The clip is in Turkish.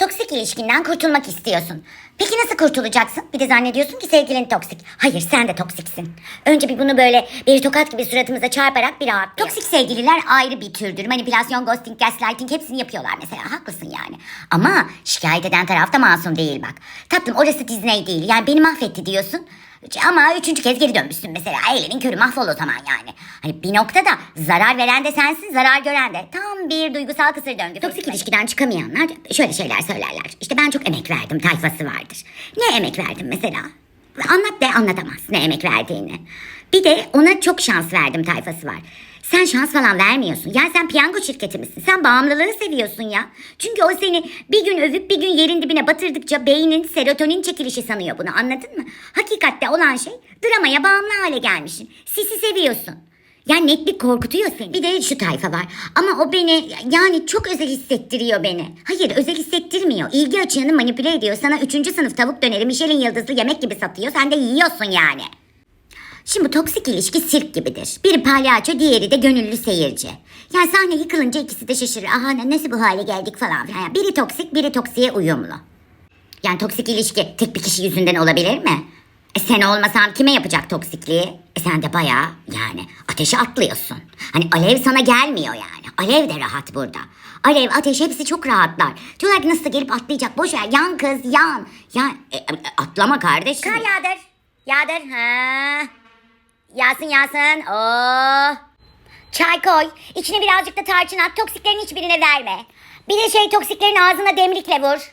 Toksik ilişkinden kurtulmak istiyorsun. Peki nasıl kurtulacaksın? Bir de zannediyorsun ki sevgilin toksik. Hayır sen de toksiksin. Önce bir bunu böyle bir tokat gibi suratımıza çarparak bir rahat. Toksik sevgililer ayrı bir türdür. Manipülasyon, ghosting, gaslighting hepsini yapıyorlar mesela. Haklısın yani. Ama şikayet eden taraf da masum değil bak. Tatlım orası Disney değil. Yani beni mahvetti diyorsun. Ama üçüncü kez geri dönmüşsün mesela. Elinin körü mahvol o zaman yani. Hani bir noktada zarar veren de sensin, zarar gören de. Bir duygusal kısır döngü. Toksik ilişkiden çıkamayanlar şöyle şeyler söylerler. İşte ben çok emek verdim tayfası vardır. Ne emek verdin mesela? Anlat de anlatamaz ne emek verdiğini. Bir de ona çok şans verdim tayfası var. Sen şans falan vermiyorsun. Ya sen piyango şirketi misin? Sen bağımlılığı seviyorsun ya. Çünkü o seni bir gün övüp bir gün yerin dibine batırdıkça beynin serotonin çekilişi sanıyor bunu anladın mı? Hakikatte olan şey dramaya bağımlı hale gelmişsin. Sisi seviyorsun. Yani netlik korkutuyor seni. Bir de şu tayfa var. Ama o beni yani çok özel hissettiriyor beni. Hayır özel hissettirmiyor. İlgi açığını manipüle ediyor. Sana üçüncü sınıf tavuk döneri Michelin yıldızlı yemek gibi satıyor. Sen de yiyorsun yani. Şimdi bu toksik ilişki sirk gibidir. Biri palyaço, diğeri de gönüllü seyirci. Yani sahne yıkılınca ikisi de şaşırır. Aha ne- nasıl bu hale geldik falan filan. Yani biri toksik, biri toksiye uyumlu. Yani toksik ilişki tek bir kişi yüzünden olabilir mi? E sen olmasan kime yapacak toksikliği? E sen de bayağı yani ateşe atlıyorsun. Hani alev sana gelmiyor yani. Alev de rahat burada. Alev, ateş hepsi çok rahatlar. Diyorlar ki nasıl gelip atlayacak? Boş ver yan kız yan. Ya e, e, atlama kardeşim. Kar yağdır. Yağdır. Ha. Yağsın yağsın. Oh. Çay koy. İçine birazcık da tarçın at. Toksiklerin hiçbirine verme. Bir de şey toksiklerin ağzına demlikle vur.